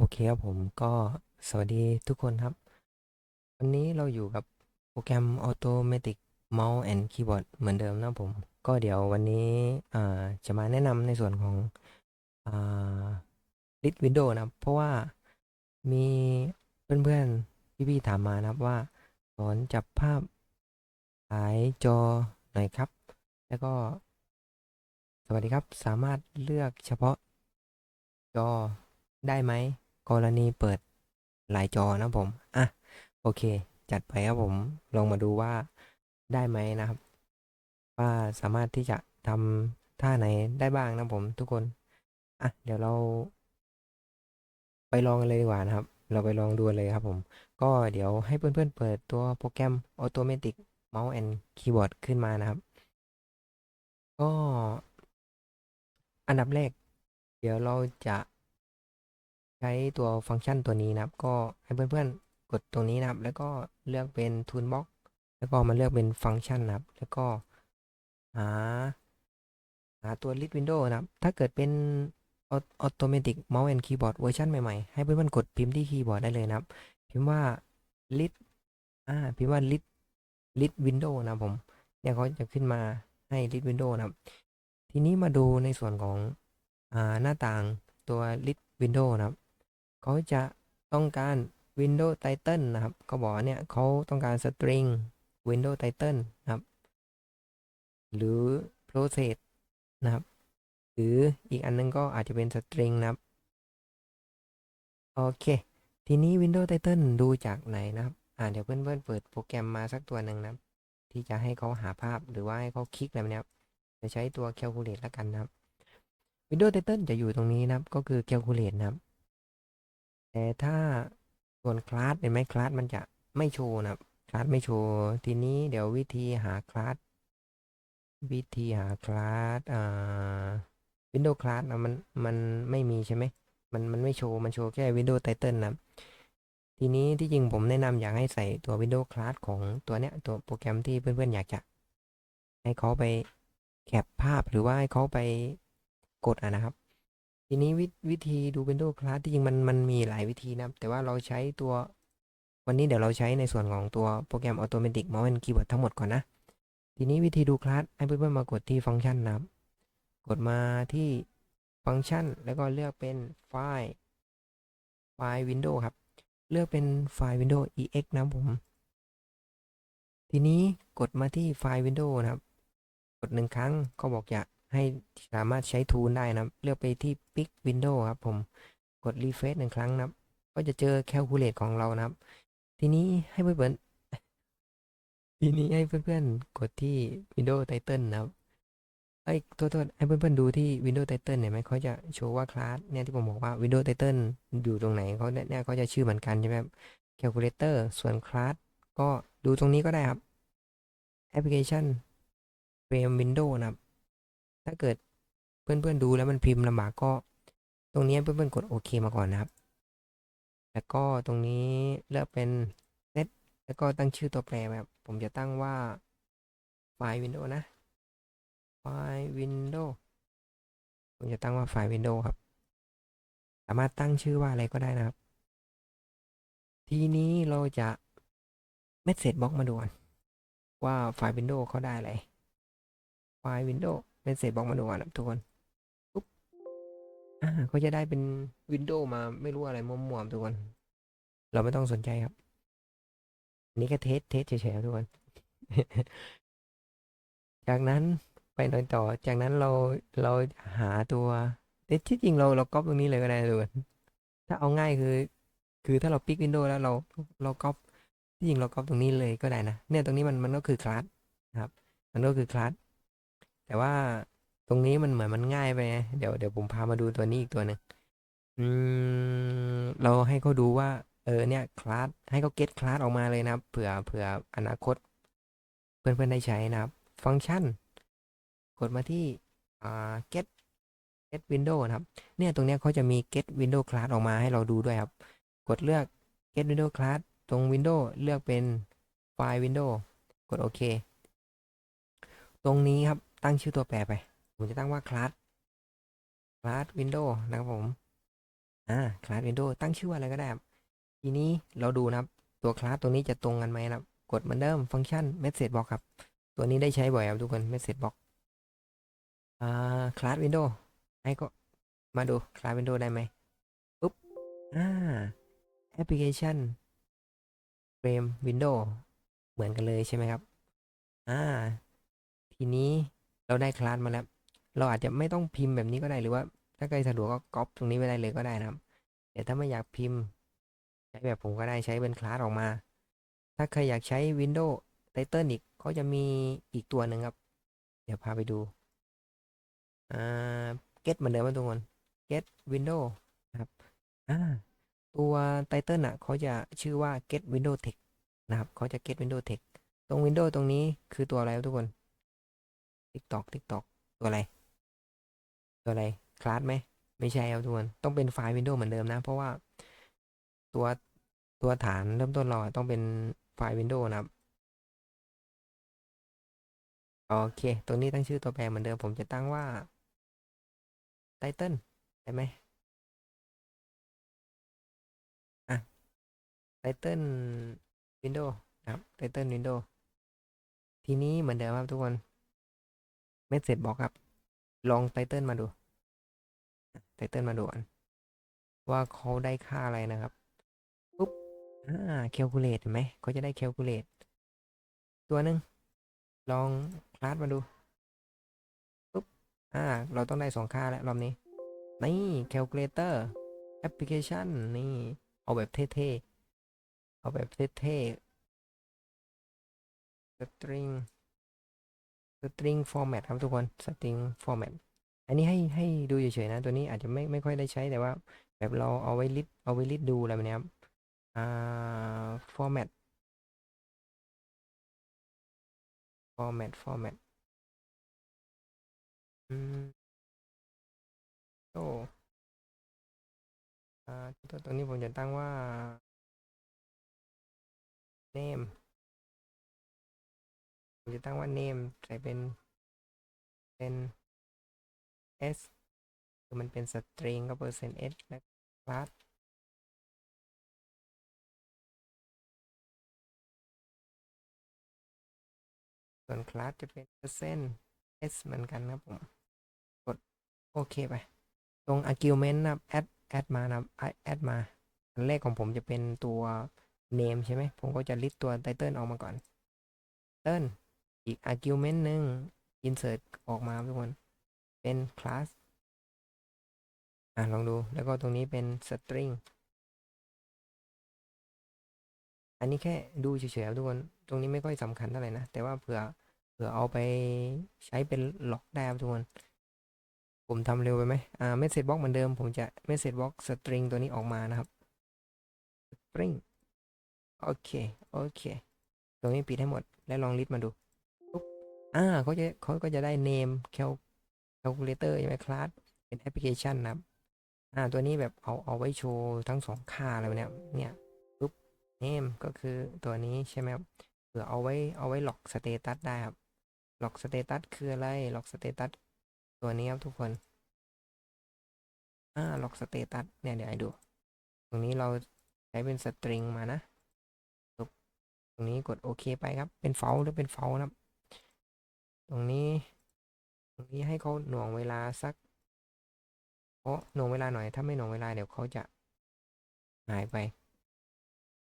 โอเคครับผมก็สวัสดีทุกคนครับ วันนี้เราอยู่กับโปรแกรม Automatic Mouse and Keyboard เหมือนเดิมนะผม ก็เดี๋ยววันนี้จะมาแนะนำในส่วนของอ่า List Window นะเพราะว่ามีเพื่อนๆ พี่ๆถามมานะครับว่าสอนจับภาพฉายจอหน่อยครับ แล้วก็ สวัสดีครับสามารถเลือกเฉพาะจอได้ไหม กรณีเปิดหลายจอนะผม อะ โอเค จัดไปครับผม ลองมาดูว่าได้ไหมนะครับ ว่าสามารถที่จะทำท่าไหนได้บ้างนะผมทุกคน อะ เดี๋ยวเรา ไปลองกันเลยดีกว่านะครับ เราไปลองดูเลยครับผม ก็เดี๋ยวให้เพื่อนๆเปิดตัวโปรแกรม Automatic Mouse and Keyboard ขึ้นมานะครับ ก็อันดับแรก เดี๋ยวเราจะ ใช้ตัวฟังก์ชันตัวนี้นะครับ ก็ให้เพื่อนๆ กดตรงนี้นะครับ แล้วก็เลือกเป็น Toolbox แล้วก็มาเลือกเป็นฟังก์ชันนะครับ แล้วก็หาหาตัว List Window นะครับ ถ้าเกิดเป็น Au- Automatic Mouse and Keyboard เวอร์ชันใหม่ๆ ให้เพื่อนๆ กดพิมพ์ที่คีย์บอร์ดได้เลยนะครับ พิมพ์ว่า List อ่า พิมพ์ว่า List List Window นะผม เนี่ยเขาจะขึ้นมาให้ List Window นะครับ ทีนี้มาดูในส่วนของ อ่า หน้าต่างตัว List Window นะครับ เขาจะต้องการ Window Title นะครับก็บอกว่าเนี่ยเขาต้องการ String Window Title นะครับ หรือ Process นะครับ หรืออีกอันนึงก็อาจจะเป็น String นะครับ โอเค ทีนี้ Window Title ดูจากไหนนะครับ อ่าเดี๋ยวเพื่อนๆเปิดโปรแกรมมาสักตัวหนึ่งนะครับ ที่จะให้เขาหาภาพหรือว่าให้เขาคลิกอะไรเนี้ยครับ จะใช้ตัว Calculate แล้วกันนะครับ Window Title จะอยู่ตรงนี้นะครับ ก็คือ Calculate นะครับ แต่ถ้าส่วนคลาสเห็นไหมคลาสมันจะไม่โชว์นะครับคลาสไม่โชว์ ทีนี้เดี๋ยววิธีหาคลาสวิธีหาคลาสอ่า Window Class นะมันมันไม่มีใช่ไหมมันมันไม่โชว์ มันโชว์แค่ Window Title นะทีนี้ที่จริงผมแนะนำอยากให้ใส่ตัว Window Class ของตัวเนี้ยตัวโปรแกรมที่เพื่อนๆอยากจะให้เขาไปแคปภาพหรือว่าให้เขาไปกดอะนะครับ ทีนี้วิวธีดู Windows Class ที่จริงมันมันมีหลายวิธีนะแต่ว่าเราใช้ตัววันนี้เดี๋ยวเราใช้ในส่วนของตัวโปรแกรม Automatic Mouse and Keyboard ทั้งหมดก่อนนะ ทีนี้วิธีดูคลาสให้เพื่อนๆมากดที่ฟังก์ชันนะครับกดมาที่ฟังก์ชัน แล้วก็เลือกเป็นไฟล์ไฟล์ Windows ครับ เลือกเป็นไฟล์ Windows ex นะผม ทีนี้กดมาที่ไฟล์ Windows นะครับ กดหนึ่งครั้งก็บอกอยาก ให้สามารถใช้ทูลได้นะเลือกไปที่ Pick Window ครับผมกด Refresh หนึ่งครั้งนะครับ ก็จะเจอ Calculate ของเรานะครับ ทีนี้ให้เพื่อนๆทีนี้ให้เพื่อนๆ กดที่ Windows Title นะครับไอ้ยโทษโทษให้เพื่อนๆดูที่ Windows Title เห็นไหมเขาจะโชว์ว่าคลาสเนี่ยที่ผมบอกว่า Windows Title อยู่ตรงไหนเขาเนี่ยเนี่ยเขาจะชื่อเหมือนกันใช่ไหมครับ Calculator ส่วนคลาสก็ดูตรงนี้ก็ได้ครับ Application Frame Window นะครับ ถ้าเกิดเพื่อนๆดูแล้วมันพิมพ์ลำบากก็ ตรงนี้เพื่อนๆกดโอเคมาก่อนนะครับ แล้วก็ตรงนี้เลือกเป็น Set แล้วก็ตั้งชื่อตัวแปรแบบผมจะตั้งว่าไฟล์ Window นะ ไฟล์ Window ผมจะตั้งว่าไฟล์ Window ครับ สามารถตั้งชื่อว่าอะไรก็ได้นะครับ ทีนี้เราจะ Message Box มาดูกันว่าไฟล์ Windows เขาได้อะไร ไฟล์ Windows Message Box มาดูกันนะครับทุกคนปุ๊บอ่าเขาจะได้เป็น Windows มาไม่รู้อะไรมั่วๆทุกคน เราไม่ต้องสนใจครับนนี้แค่เทสเทสเฉยๆทุกคน จากนั้นไปหน่อยต่อ จากนั้นเราเราหาตัวแต่ที่จริงเราเราก๊อปตรงนี้เลยก็ได้ทุกคนถ้าเอาง่ายคือ คือถ้าเราปิกวินโดว์แล้วเราเราก๊อปที่จริงเราก๊อปตรงนี้เลยก็ได้นะ เนี่ยตรงนี้มันมันก็คือคลาสนะครับ มันก็คือคลาส แต่ว่าตรงนี้มันเหมือนมันง่ายไปเดี๋ยวเดี๋ยวผมพามาดูตัวนี้อีกตัวหนึ่งอืมเราให้เขาดูว่า เออเนี่ยคลาสให้เขาเก็ตคลาสออกมาเลยนะครับเผื่อเผื่ออนาคต เพื่อนๆได้ใช้นะครับ ฟังก์ชัน กดมาที่อ่า get get window นะครับ เนี่ยตรงเนี้ยเขาจะมี get window class ออกมาให้เราดูด้วยครับ กดเลือก get window class ตรง window เลือกเป็น file window กดโอเค ตรงนี้ครับ ตั้งชื่อตัวแปรไป ผมจะตั้งว่า class class window นะครับผม อ่าคลาสวินโดว์ตั้งชื่ออะไรก็ได้ครับทีนี้เราดูนะครับ ตัวคลาสตัวนี้จะตรงกันไหมนะครับ กดเหมือนเดิมฟังก์ชัน message box ครับ ตัวนี้ได้ใช้บ่อยครับทุกคน message box อ่าคลาสวินโดว์ให้ก็มาดูคลาสวินโดว์ได้ไหมปุ๊บ อ่าแอปพลิเคชันเฟรมวินโดว์เหมือนกันเลยใช่ไหมครับ อ่า ทีนี้ เราได้คลาสมาแล้ว เราอาจจะไม่ต้องพิมพ์แบบนี้ก็ได้หรือว่า ถ้าใครสะดวกก็ก๊อปตรงนี้ไปได้เลยก็ได้นะครับแต่ถ้าไม่อยากพิมพ์ ใช้แบบผมก็ได้ใช้เป็นคลาสออกมา ถ้าใครอยากใช้ Windows Title อีกเขาจะมีอีกตัวหนึ่งครับ เดี๋ยวพาไปดูอ่า get เหมือนเดิมทุกคน get Windows นะครับอ่าตัว Title อะเขาจะชื่อว่า get Windows Text นะครับเขาจะ get Windows Text ตรง Windows ตรงนี้คือตัวอะไรครับทุกคน TikTok TikTok ตัวอะไร ตัวอะไร คลาสไหม ไม่ใช่ครับทุกคนต้องเป็นไฟล์ Windows เหมือนเดิมนะ เพราะว่าตัวตัวฐานเริ่มต้นเราต้องเป็นไฟล์ Windows นะครับ โอเค ตรงนี้ตั้งชื่อตัวแปรเหมือนเดิม ผมจะตั้งว่า Title ได้ไหมอะ Title Windows นะครับ Title Windows ทีนี้เหมือนเดิมครับทุกคน Message Box ครับ ลอง Title มาดูไตเติลมาดูกันว่าเขาได้ค่าอะไรนะครับปุ๊บอ่าแคลคูลเลตเห็นไหมเขาจะได้แคลคูลเลตตัวหนึ่งลองคลาสมาดูปุ๊บอ่า เราต้องได้สองค่าแล้วรอบนี้ นี่แคลคูลเลเตอร์แอปพลิเคชันนี่เอาแบบเท่ๆเอาแบบเท่ๆ string string format ครับทุกคน string format อันนี้ให้ให้ดูเฉยๆนะ ตัวนี้อาจจะไม่ไม่ค่อยได้ใช้แต่ว่า แบบเราเอาไว้ลิสเอาไว้ลิสดูอะไรแบบนี้ครับอ่า format format format อืมโอ้อ่าตัวตัวนี้ผมจะตั้งว่า name ผมจะตั้งว่า name ใส่เป็นเป็น s คือมันเป็นสตริงก็เปอร์เซ็นต์ s และคลาสส่วนคลาสจะเป็นเปอร์เซ็นต์ s เหมือนกันครับผม กดโอเคไป ตรง argument นะครับ add add มานะครับ add มา อันแรกของผมจะเป็นตัว name ใช่ไหม ผมก็จะ list ตัว title ออกมาก่อน title อีก argument หนึ่ง insert ออกมาทุกคน เป็น class อะ ลองดู แล้วก็ตรงนี้เป็น string อันนี้แค่ดูเฉยๆทุกคน ตรงนี้ไม่ค่อยสำคัญเท่าไหร่นะ แต่ว่าเผื่อ เผื่อเอาไปใช้เป็นล็อกได้ครับทุกคน ผมทำเร็วไปไหมอ่า message box เหมือนเดิม ผมจะ message box string ตัวนี้ออกมานะครับ string โอเค โอเค ตรงนี้ปิดให้หมด แล้วลองลิสต์มาดู อ่าเขาจะเขาก็จะได้ name calculator ใช่ไหม class เป็นแอปพลิเคชันนะครับอ่าตัวนี้แบบเอาเอาไว้โชว์ทั้งสองค่าอะไรเนี้ยเนี่ยปุ๊บ name ก็คือตัวนี้ใช่ไหมครับเผื่อเอาไว้เอาไว้ล็อกสเตตัสได้ครับล็อกสเตตัสคืออะไรล็อกสเตตัสตัวนี้ครับทุกคนอ่าล็อกสเตตัสเนี่ยเดี๋ยวให้ดู ตรงนี้เราใช้เป็นสตริงมานะปุ๊บตรงนี้กดโอเคไปครับเป็นเฟลหรือเป็นเฟลนะครับ ตรงนี้ ตรงนี้ให้เขาหน่วงเวลาสักเพราะหน่วงเวลาหน่อย ถ้าไม่หน่วงเวลาเดี๋ยวเขาจะหายไป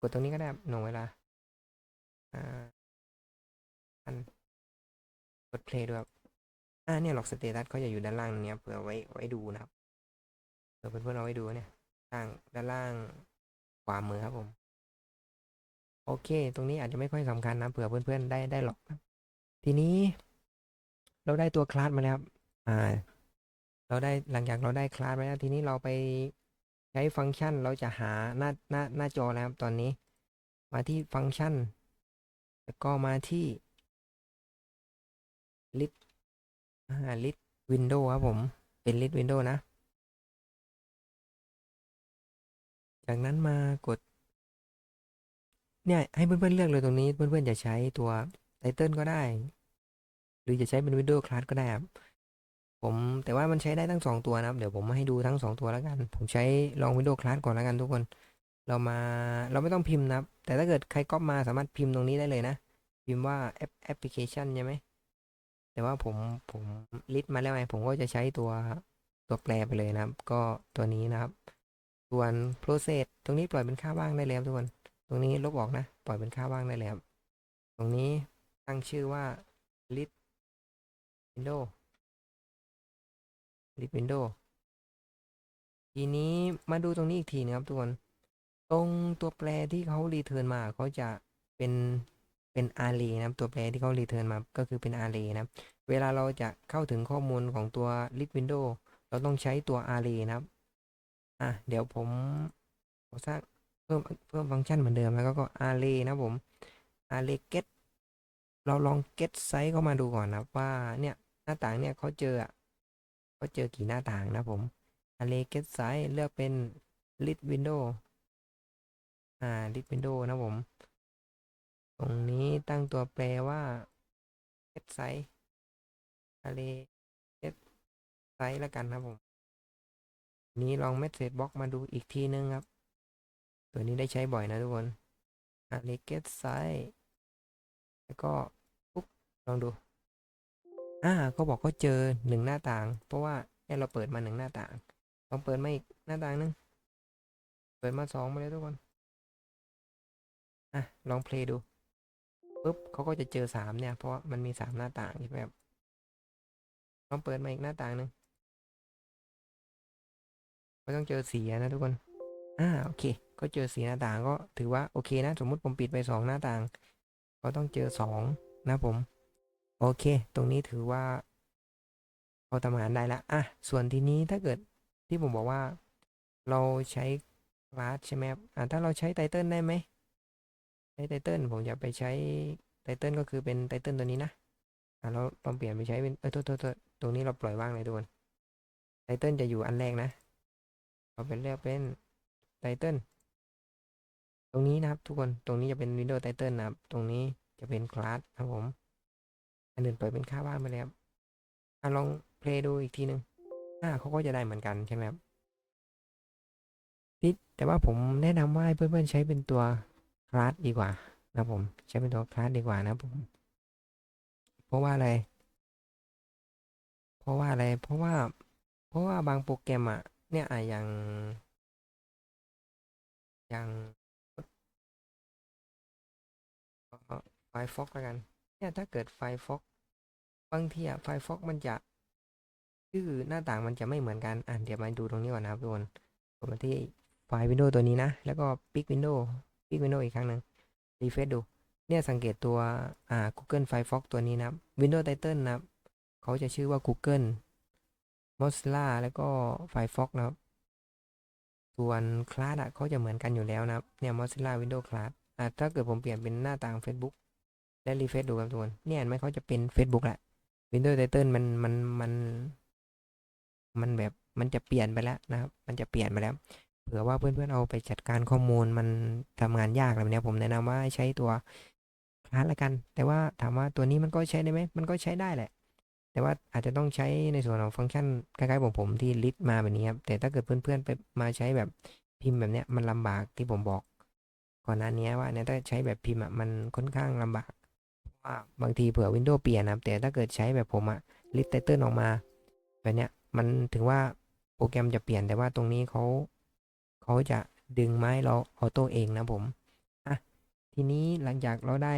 กดตรงนี้ก็ได้หน่วงเวลาอ่าอันกดเพลย์ด้วยครับอ่าเนี่ยล็อกสเตตัสเขาจะอยู่ด้านล่างเนี้ยเผื่อไว้ไว้ดูนะครับเผื่อเพื่อนๆเอาไว้ดูเนี่ยล่างด้านล่างขวามือครับผม โอเค ตรงนี้อาจจะไม่ค่อยสำคัญนะเผื่อเพื่อนๆได้ได้หรอกทีนี้ เราได้ตัวคลาสมาแล้วอ่า เราได้หลังจากเราได้คลาสมาแล้วทีนี้เราไปใช้ฟังก์ชันเราจะหาหน้าหน้าหน้าจอแล้วครับตอนนี้ มาที่ฟังก์ชัน แล้วก็มาที่ list อ่า list window ครับผม เป็น list window นะ จากนั้นมากด เนี่ย ให้เพื่อนๆเลือกเลยตรงนี้ เพื่อนๆจะใช้ตัว title ก็ได้ หรือจะใช้เป็น window class ก็ได้ครับ ผมแต่ว่ามันใช้ได้ทั้งสองตัวนะครับ เดี๋ยวผมมาให้ดูทั้งสองตัวแล้วกัน ผมใช้ลอง Windows Class ก่อนแล้วกันทุกคน เรามาเราไม่ต้องพิมพ์นะครับ แต่ถ้าเกิดใครก๊อปมาสามารถพิมพ์ตรงนี้ได้เลยนะ พิมพ์ว่าแอปแอปพลิเคชันใช่ไหมแต่ว่าผมผมลิสต์มาแล้วไงผมก็จะใช้ตัวตัวแปรไปเลยนะครับ ก็ตัวนี้นะครับ ส่วน process ตรงนี้ปล่อยเป็นค่าว่างได้เลยครับทุกคน ตรงนี้ลบออกนะ ปล่อยเป็นค่าว่างได้เลยครับตรงนี้ตั้งชื่อว่า list window list window ทีนี้มาดูตรงนี้อีกทีนะครับทุกคน ตรงตัวแปรที่เขารีเทิร์นมาเขาจะเป็นเป็น array นะครับตัวแปรที่เขารีเทิร์นมาก็คือเป็น array นะครับ เวลาเราจะเข้าถึงข้อมูลของตัว list window เราต้องใช้ตัว array นะครับอะเดี๋ยวผมขอสร้างเพิ่มเพิ่มฟังก์ชันเหมือนเดิมแล้วก็ก็ array นะผม array get เราลอง get size เข้ามาดูก่อนนะว่าเนี่ย หน้าต่างเนี่ยเขาเจออะเขาเจอกี่หน้าต่างนะผม array get size เลือกเป็น list window อ่า list window นะผม ตรงนี้ตั้งตัวแปรว่า get size array get size แล้วกันนะผม นี้ลอง message box มาดูอีกทีนึงครับ ตัวนี้ได้ใช้บ่อยนะทุกคน array get size แล้วก็ปุ๊บลองดู อ่าเขาบอกเขาเจอหนึ่งหน้าต่าง เพราะว่าเนี่ยเราเปิดมาหนึ่งหน้าต่างลองเปิดมาอีกหน้าต่างหนึงเปิดมาสองไปเลยทุกคนอะลองเพลย์ดูปุ๊บเขาก็จะเจอสามเนี่ย เพราะว่ามันมีสามหน้าต่างใช่ไหมครับลองเปิดมาอีกหน้าต่างหนึ่งก็ต้องเจอสีนะทุกคนอ่าโอเค ก็เจอสีหน้าต่างก็ถือว่าโอเคนะ สมมุติผมปิดไปสองหน้าต่าง ก็ต้องเจอสองนะผม โอเค ตรงนี้ถือว่าเราทำงานได้ละอะ ส่วนทีนี้ถ้าเกิดที่ผมบอกว่า เราใช้คลาสใช่ไหมครับอ่าถ้าเราใช้ไตเติลได้ไหมใช้ไตเติลผมจะไปใช้ไตเติลก็คือเป็นไตเติลตัวนี้นะอ่าเราลองเปลี่ยนไปใช้เป็นเออโทษโทษโทษตรงนี้เราปล่อยว่างเลยทุกคนไตเติลจะอยู่อันแรกนะเราเป็นเลือกเป็นไตเติลตรงนี้นะครับทุกคนตรงนี้จะเป็น Windows Title นะครับ ตรงนี้จะเป็นคลาสครับผม อันอื่นปล่อยเป็นค่าว่างไปเลยครับอะลองเพลย์ดูอีกทีหนึ่งอ่าเขาก็จะได้เหมือนกันใช่ไหมครับแต่ว่าผมแนะนำว่าเพื่อนๆใช้เป็นตัวคลาสดีกว่านะผมใช้เป็นตัวคลาสดีกว่านะผมเพราะว่าอะไร เพราะว่าอะไร เพราะว่า เพราะว่าบางโปรแกรมอะเนี่ยอะอย่างอย่างไฟฟอกแล้วกัน เนี่ยถ้าเกิดไฟฟอก บางทีอะไฟฟอกมันจะชื่อหน้าต่างมันจะไม่เหมือนกันอะเดี๋ยวมาดูตรงนี้ก่อนนะครับทุกคนกดมาที่ไฟล์วินโดว์ตัวนี้นะ แล้วก็ปิกวินโดว์ปิกวินโดว์อีกครั้งหนึ่งรีเฟซดู เนี่ยสังเกตตัวอ่า Google Firefox ตัวนี้นะครับ Windows Title นะครับเขาจะชื่อว่า Google Mozilla แล้วก็ Firefox นะครับ ส่วนคลาสอะเขาจะเหมือนกันอยู่แล้วนะครับ เนี่ย Mozilla Windows Class อะถ้าเกิดผมเปลี่ยนเป็นหน้าต่าง Facebook และรีเฟซดูครับทุกคนเนี่ยเห็นไหมเขาจะเป็น Facebook แหละ Windows Title มันมันมันมันแบบมันจะเปลี่ยนไปแล้วนะครับ มันจะเปลี่ยนไปแล้ว เผื่อว่าเพื่อนๆเอาไปจัดการข้อมูลมันทำงานยากแบบเนี้ยผมแนะนำว่าให้ใช้ตัวคลาสละกัน แต่ว่าถามว่าตัวนี้มันก็ใช้ได้ไหมมันก็ใช้ได้แหละ แต่ว่าอาจจะต้องใช้ในส่วนของฟังก์ชันคล้ายๆผมผมที่ลิสต์มาแบบนี้ครับ แต่ถ้าเกิดเพื่อนๆไปมาใช้แบบพิมพ์แบบเนี้ยมันลำบากที่ผมบอกก่อนหน้านี้ว่าเนี่ยถ้าใช้แบบพิมพ์อะมันค่อนข้างลำบาก ว่าบางทีเผื่อ Windows เปลี่ยนนะครับแต่ถ้าเกิดใช้แบบผมอะลิสต์ไตเติลออกมาแบบเนี้ยมันถึงว่าโปรแกรมจะเปลี่ยนแต่ว่าตรงนี้เขาเขาจะดึงไม้เราออโต้เองนะผมอะทีนี้หลังจากเราได้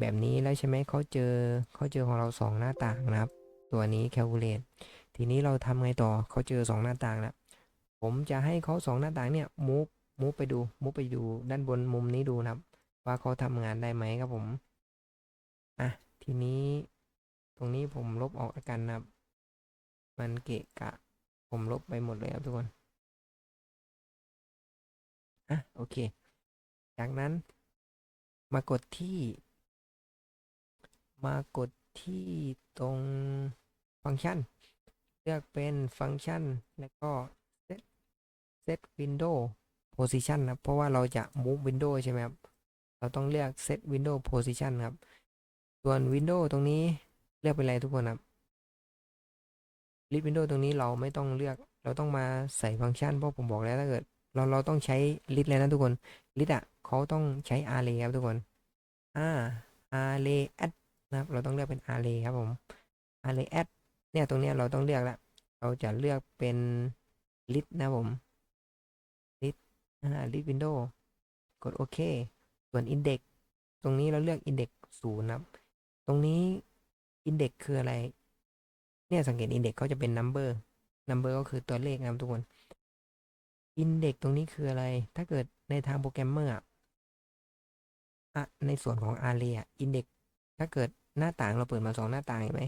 แบบนี้แล้วใช่ไหมเขาเจอเขาเจอของเราสองหน้าต่างนะครับ ตัวนี้ calculate ทีนี้เราทำไงต่อเขาเจอสองหน้าต่างแล้วผมจะให้เขาสองหน้าต่างเนี่ย move move ไปดู move ไปดูด้านบนมุมนี้ดูนะครับ ว่าเขาทำงานได้ไหมครับผม อะ ทีนี้ตรงนี้ผมลบออกแล้วกันนะครับ มันเกะกะ ผมลบไปหมดเลยครับทุกคน อะ โอเค จากนั้นมากดที่ มากดที่ตรงฟังก์ชัน เลือกเป็นฟังก์ชัน แล้วก็ set set window position นะเพราะว่าเราจะ move window ใช่ไหมครับ เราต้องเลือก set window position ครับ ส่วน window ตรงนี้เลือกเป็นอะไรทุกคนครับ list window ตรงนี้เราไม่ต้องเลือก เราต้องมาใส่ฟังก์ชันเพราะผมบอกแล้วถ้าเกิด เราเราต้องใช้ list เลยนะทุกคน list อะเขาต้องใช้ array ครับทุกคนอ่า array add นะครับเราต้องเลือกเป็น array ครับผม array add เนี่ยตรงเนี้ยเราต้องเลือกละเราจะเลือกเป็น list นะผม list อ่า list window กดโอเคส่วน index ตรงนี้เราเลือก index ศูนย์นะครับ ตรงนี้ index คืออะไร เนี่ยสังเกต index เขาจะเป็น number number ก็คือตัวเลขนะครับทุกคน index ตรงนี้คืออะไร ถ้าเกิดในทางโปรแกรมเมอร์อะในส่วนของ array อะ index ถ้าเกิดหน้าต่างเราเปิดมาสองหน้าต่างเห็นไหม